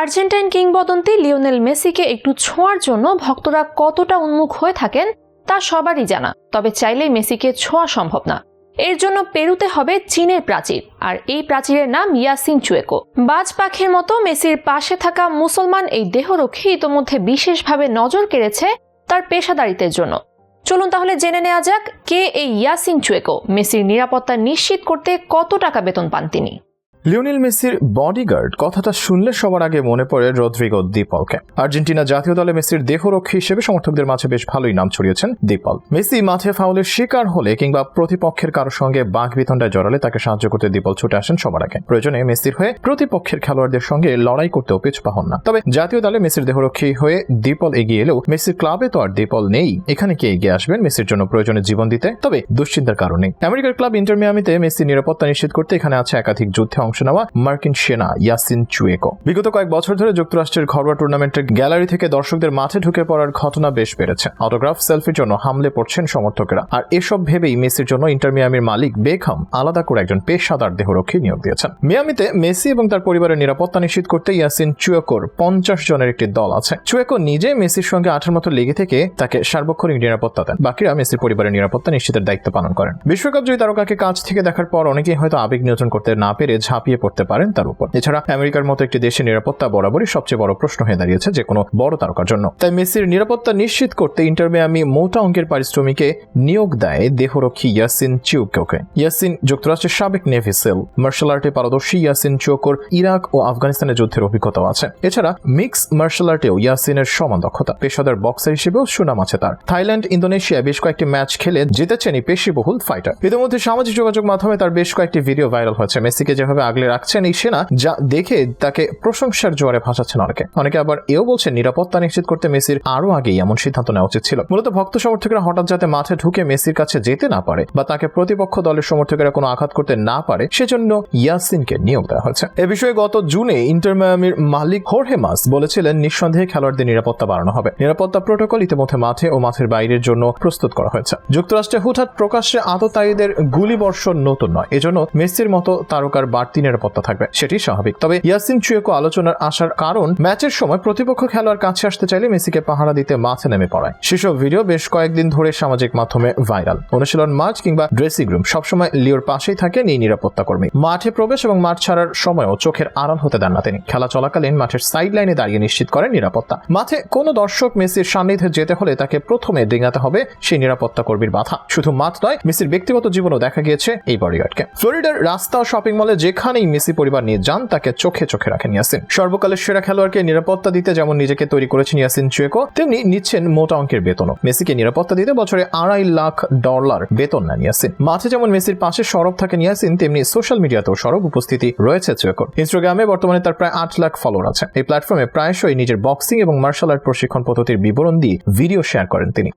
Argentine কিংবদন্তি Lionel মেসিকে একটু ছোঁয়ার জন্য ভক্তরা কতটা উন্মুখ হয়ে থাকেন তা সবারই জানা, তবে চাইলেই মেসিকে ছোঁয়া সম্ভব না। এর জন্য পেরুতে হবে চীনের প্রাচীর, আর এই প্রাচীরের নাম ইয়াসিন চুয়েকো। বাজ পাখির মতো মেসির পাশে থাকা মুসলমান এই দেহরক্ষী ইতোমধ্যে বিশেষভাবে নজর কেড়েছে তার পেশাদারিত্বের জন্য। চলুন তাহলে জেনে নেওয়া যাক, কে এই ইয়াসিন চুয়েকো, মেসির নিরাপত্তা নিশ্চিত করতে কত টাকা বেতন পান তিনি? লিওনেল মেসির বডিগার্ড কথাটা শুনলে সবার আগে মনে পড়ে রদ্রিগো দিপলকে আর্জেন্টিনা জাতীয় দলে মেসির দেহরক্ষী হিসেবে সমর্থকদের মাঝে বেশ ভালোই নাম ছড়িয়েছেন দিপল মেসি মাঠে ফাউলের শিকার হলে কিংবা প্রতিপক্ষের কারোর সঙ্গে বাঘ বিতণ্ডায় জড়ালে তাকে সাহায্য করতে দিপল ছুটে আসেন সবার আগে। প্রয়োজনে মেসির হয়ে প্রতিপক্ষের খেলোয়াড়দের সঙ্গে লড়াই করতেও পিছপা হন না। তবে জাতীয় দলে মেসির দেহরক্ষী হয়ে দীপল এগিয়ে এলেও মেসির ক্লাবে তো আর দীপল নেই। এখানে কে এগিয়ে আসবেন মেসির জন্য প্রয়োজনে জীবন দিতে? তবে দুশ্চিন্তার কারণে আমেরিকার ক্লাব ইন্টার মিয়ামিতে মেসির নিরাপত্তা নিশ্চিত করতে এখানে আছে একাধিক যুদ্ধে অংশ নেওয়া মার্কিন সেনা ইয়াসিন চুয়েকো। বিগত কয়েক বছর ধরে যুক্তরাষ্ট্রের ঘরোয়া টুর্নামেন্টের গ্যালারি থেকে দর্শকদের মাঠে ঢুকে পড়ার ঘটনা বেশ বেড়েছে। অটোগ্রাফ, সেলফির জন্য হামলে পড়ছেন সমর্থকেরা। আর এসব ভেবেই মেসির জন্য ইন্টার মিয়ামির মালিক বেখাম আলাদা করে একজন পেশাদার দেহরক্ষী নিয়োগ দিয়েছেন। মিয়ামিতে মেসি এবং তার পরিবারের নিরাপত্তা নিশ্চিত করতে ইয়াসিন চুয়েকোর পঞ্চাশ জনের একটি দল আছে। চুয়েকো নিজে মেসির সঙ্গে আঠার মতো লেগে থেকে তাকে সার্বক্ষণিক নিরাপত্তা দেন। বাকিরা মেসির পরিবারের নিরাপত্তা নিশ্চিতের দায়িত্ব পালন করেন। বিশ্বকাপ জয়ী তারকাকে কাছ থেকে দেখার পর অনেকেই হয়তো আবেগ নিয়ন্ত্রণ করতে না পেরে ঝাঁপিয়ে পড়তে পারেন তার উপর। এছাড়া আমেরিকার মতো একটি দেশের নিরাপত্তা বরাবরই সবচেয়ে বড় প্রশ্ন হয়ে দাঁড়িয়েছে যে কোনো বড় তারকার জন্য। তাই মেসির নিরাপত্তা নিশ্চিত করতে ইন্টার মিয়ামি মোটা অঙ্কের পারিশ্রমিকে নিয়োগ দেয় দেহরক্ষী ইয়াসিন চিউকোকে। ইয়াসিন যুক্তরাষ্ট্রের সাবেক নেভি সেল, মার্শাল আর্টে পারদর্শী ইয়াসিন চিউকোর ইরাক ও আফগানিস্তানের যুদ্ধের অভিজ্ঞতাও আছে। এছাড়া মিক্স মার্শাল আর্টেও ইয়াসিনের সমান দক্ষতা। পেশাদার বক্সার হিসেবেও সুনাম আছে তার। থাইল্যান্ড, ইন্দোনেশিয়া বেশ কয়েকটি ম্যাচ খেলে জিতেছেন এই পেশিবহুল ফাইটার। ইতিমধ্যে সামাজিক যোগাযোগ মাধ্যমে তার বেশ কয়েকটি ভিডিও ভাইরাল হয়েছে। মেসিকে যেভাবে আগলে রাখছেন এই সেনা, যা দেখে তাকে প্রশংসার জোয়ারে ভাসাচ্ছেন অনেকে। অনেকে আবার এও বলছেন নিরাপত্তা নিশ্চিত করতে মেসির আরও আগেই এমন সিদ্ধান্ত নেওয়া উচিত ছিল। মূলত ভক্ত সমর্থকরা হঠাৎ যাতে মাঠে ঢুকে মেসির কাছে যেতে না পারে বা তাকে প্রতিপক্ষ দলের সমর্থকেরা কোনো আঘাত করতে না পারে, সেজন্য ইয়াসিনকে নিয়োগ দেওয়া হয়েছে। এ বিষয়ে গত জুনে ইন্টার মায়ামির মালিক হোর্হে মাস বলেছিলেন, নিঃসন্দেহে খেলোয়াড়দের নিরাপত্তা বাড়ানো হবে। নিরাপত্তা প্রোটোকল ইতিমধ্যে মাঠে ও মাঠের বাইরের জন্য প্রস্তুত করা হয়েছে। যুক্তরাষ্ট্রে হুটহাট প্রকাশ্যে আততায়ীদের গুলি বর্ষণ নতুন নয়। এজন্য মেসির মতো তারকার বাড়তি নিরাপত্তা থাকবে, সেটি স্বাভাবিক। তবে ইয়াসিন চুয়েকো আলোচনার আসার কারণ, ম্যাচের সময় প্রতিপক্ষ খেলোয়াড় কাছে আসতে চাইলে মেসিকে পাহারা দিতে মাঠে নেমে পড়ায়। সেসব ভিডিও বেশ কয়েকদিন ধরে সামাজিক মাধ্যমে ভাইরাল। অনুশীলন মাঠ কিংবা ড্রেসিং রুম, সবসময় লিওর পাশেই থাকেন এই নিরাপত্তা কর্মী। মাঠে প্রবেশ এবং মাঠ ছাড়ার সময়ও চোখের আড়াল হতে দেন না তিনি। খেলা চলাকালীন মাঠের সাইড লাইনে দাঁড়িয়ে নিশ্চিত করেন নিরাপত্তা। মাঠে কোনো দর্শক মেসির সান্নিধ্যে যেতে হলে তাকে প্রথমে ডিঙাতে হবে সেই নিরাপত্তা কর্মীর বাধা। শুধু মাঠ নয়, মেসির ব্যক্তিগত জীবনও দেখা গিয়েছে এই বডিগার্ডকে ফ্লোরিডার রাস্তা শপিং মলে যেখানেই মেসি পরিবার নিয়ে যান, তাকে চোখে চোখে রাখেন ইয়াসিন। সর্বকালের সেরা খেলোয়াড়কে নিরাপত্তা দিতে যেমন নিজেকে তৈরি করেছেন ইয়াসিন চুয়েকো, তেমনি নিচ্ছেন মোটা অঙ্কের বেতনও। মেসিকে নিরাপত্তা দিতে বছরে আড়াই লাখ ডলার বেতন নেন ইয়াসিন। মাঠে যেমন মেসির পাশে সরব থাকেন ইয়াসিন, তেমনি সোশ্যাল মিডিয়াতেও সরব উপস্থিতি রয়েছে চুয়েকোর। ইনস্টাগ্রামে বর্তমানে তার প্রায় আট লাখ ফলোয়ার আছে। এই প্ল্যাটফর্মে প্রায়শই নিজের বক্সিং এবং মার্শাল আর্ট প্রশিক্ষণ পদ্ধতির বিবরণ দিয়ে ভিডিও শেয়ার করেন তিনি।